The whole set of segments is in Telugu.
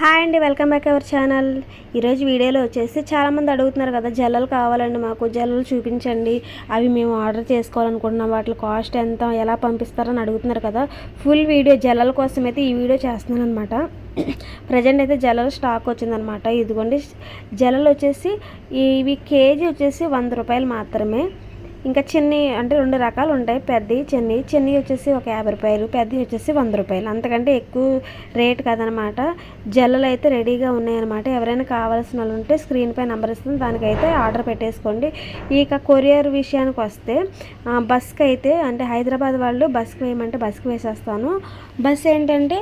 హాయ్ అండి వెల్కమ్ బ్యాక్ అవర్ ఛానల్. ఈరోజు వీడియోలో వచ్చేసి చాలామంది అడుగుతున్నారు కదా జల్లలు కావాలండి మాకు జల్లలు చూపించండి. అవి మేము ఆర్డర్ చేసుకోవాలనుకుంటున్నాం వాటి కాస్ట్ ఎంత ఎలా పంపిస్తారని అడుగుతున్నారు కదా. ఫుల్ వీడియో జల్లల కోసం అయితే ఈ వీడియో చేస్తున్నాను అనమాట ప్రజెంట్ అయితే జల్లలు స్టాక్ వచ్చిందనమాట ఇదిగోండి జల్లలు వచ్చేసి ఇవి కేజీ వచ్చేసి వంద రూపాయలు మాత్రమే. ఇంకా చిన్ని అంటే రెండు రకాలు ఉంటాయి. పెద్దవి చిన్నవి. చిన్నవి వచ్చేసి ఒక యాభై రూపాయలు పెద్దవి వచ్చేసి వంద రూపాయలు. అంతకంటే ఎక్కువ రేట్ కదనమాట. జల్లలు అయితే రెడీగా ఉన్నాయన్నమాట. ఎవరైనా కావాల్సిన వాళ్ళు ఉంటే స్క్రీన్పై నెంబర్ ఇస్తుంది దానికైతే ఆర్డర్ పెట్టేసుకోండి. ఇక కొరియర్ విషయానికి వస్తే బస్కి అయితే అంటే హైదరాబాద్ వాళ్ళు బస్కి వేయమంటే బస్కి వేసేస్తాను. బస్ ఏంటంటే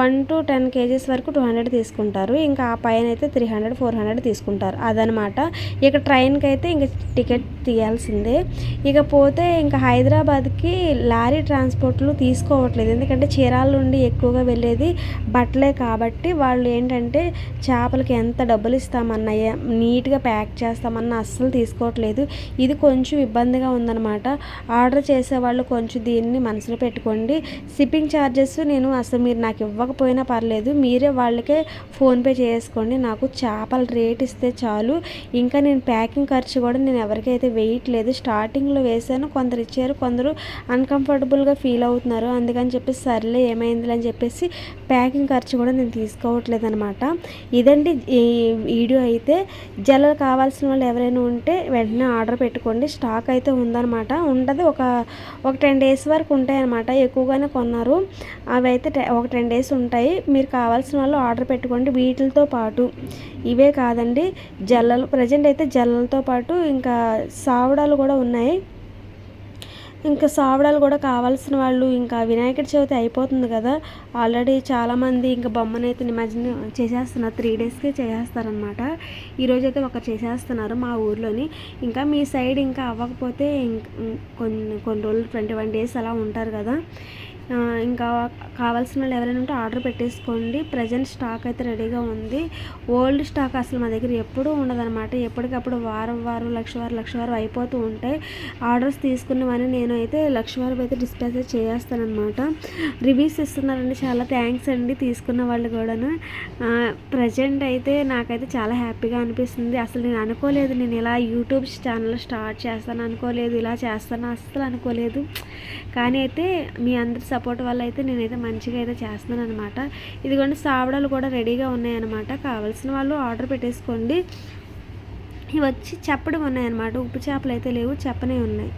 వన్ టు టెన్ కేజీస్ వరకు టూ హండ్రెడ్ తీసుకుంటారు. ఇంకా ఆ పైన అయితే త్రీ హండ్రెడ్ ఫోర్ హండ్రెడ్ తీసుకుంటారు. అదనమాట. ఇక ట్రైన్కి అయితే ఇంక టికెట్ తీయాల్సిందే. ఇకపోతే ఇంకా హైదరాబాద్కి లారీ ట్రాన్స్పోర్ట్లు తీసుకోవట్లేదు. ఎందుకంటే చీరాల నుండి ఎక్కువగా వెళ్ళేది బట్టలే కాబట్టి వాళ్ళు ఏంటంటే చేపలకి ఎంత డబ్బులు ఇస్తామన్నా నీట్గా ప్యాక్ చేస్తామన్నా అస్సలు తీసుకోవట్లేదు. ఇది కొంచెం ఇబ్బందిగా ఉందన్నమాట. ఆర్డర్ చేసేవాళ్ళు కొంచెం దీన్ని మనసులో పెట్టుకోండి. షిప్పింగ్ ఛార్జెస్ నేను అసలు మీరు నాకు ఇవ్వకపోయినా పర్లేదు. మీరే వాళ్ళకే ఫోన్పే చేసుకోండి. నాకు చేపల రేట్ ఇస్తే చాలు. ఇంకా నేను ప్యాకింగ్ ఖర్చు కూడా నేను ఎవరికైతే వేయట్లేదు స్టార్ట్ స్టార్టింగ్లో వేశాను. కొందరు ఇచ్చారు కొందరు అన్కంఫర్టబుల్గా ఫీల్ అవుతున్నారు. అందుకని చెప్పేసి సర్లే ఏమైంది అని చెప్పేసి ప్యాకింగ్ ఖర్చు కూడా నేను తీసుకోవట్లేదు అనమాట ఇదండి ఈ వీడియో అయితే. జల్లలు కావాల్సిన వాళ్ళు ఎవరైనా ఉంటే వెంటనే ఆర్డర్ పెట్టుకోండి. స్టాక్ అయితే ఉందన్నమాట. ఉండదు. ఒక ఒక టెన్ డేస్ వరకు ఉంటాయి అనమాట ఎక్కువగానే కొన్నారు. అవి అయితే ఒక టెన్ డేస్ ఉంటాయి. మీరు కావాల్సిన వాళ్ళు ఆర్డర్ పెట్టుకోండి. వీటితో పాటు ఇవే కాదండి. జల్లలు ప్రజెంట్ అయితే జల్లలతో పాటు ఇంకా సావడాలు కూడా ఉన్నాయి. ఇంకా సావడాలు కూడా కావాల్సిన వాళ్ళు ఇంకా వినాయకుడి చవితి అయిపోతుంది కదా. ఆల్రెడీ చాలామంది ఇంకా బొమ్మనైతే నిమజ్జనం చేసేస్తున్నారు. త్రీ డేస్కి చేసేస్తారనమాట ఈరోజైతే ఒకరు చేసేస్తున్నారు మా ఊర్లోని. ఇంకా మీ సైడ్ ఇంకా అవ్వకపోతే కొన్ని కొన్ని రోజులు ట్వంటీ వన్ డేస్ అలా ఉంటారు కదా. ఇంకా కావాల్సిన వాళ్ళు ఎవరైనా ఉంటే ఆర్డర్ పెట్టేసుకోండి. ప్రజెంట్ స్టాక్ అయితే రెడీగా ఉంది. ఓల్డ్ స్టాక్ అసలు మా దగ్గర ఎప్పుడూ ఉండదన్నమాట. ఎప్పటికప్పుడు వారం వారం లక్ష వారం లక్ష వారం అయిపోతూ ఉంటాయి ఆర్డర్స్ తీసుకున్నవని నేను అయితే లక్ష వారం అయితే డిస్ప్లేస్ చేస్తానమాట రివ్యూస్ ఇస్తున్నారండి. చాలా థ్యాంక్స్ అండి తీసుకున్న వాళ్ళు కూడాను. ప్రజెంట్ అయితే నాకైతే చాలా హ్యాపీగా అనిపిస్తుంది. అసలు నేను అనుకోలేదు నేను ఇలా యూట్యూబ్ ఛానల్ స్టార్ట్ చేస్తాను అనుకోలేదు ఇలా చేస్తాను అస్సలు అనుకోలేదు. కానీ అయితే మీ అందరి సపోర్ట్ వల్ల అయితే నేనైతే మంచిగా అయితే చేస్తున్నాను అనమాట ఇదిగోండి సావడాలు కూడా రెడీగా ఉన్నాయన్నమాట. కావాల్సిన వాళ్ళు ఆర్డర్ పెట్టేసుకోండి. ఇవి వచ్చి చెప్పడం ఉన్నాయన్నమాట. ఉప్పు చేపలు అయితే లేవు చెప్పనే ఉన్నాయి.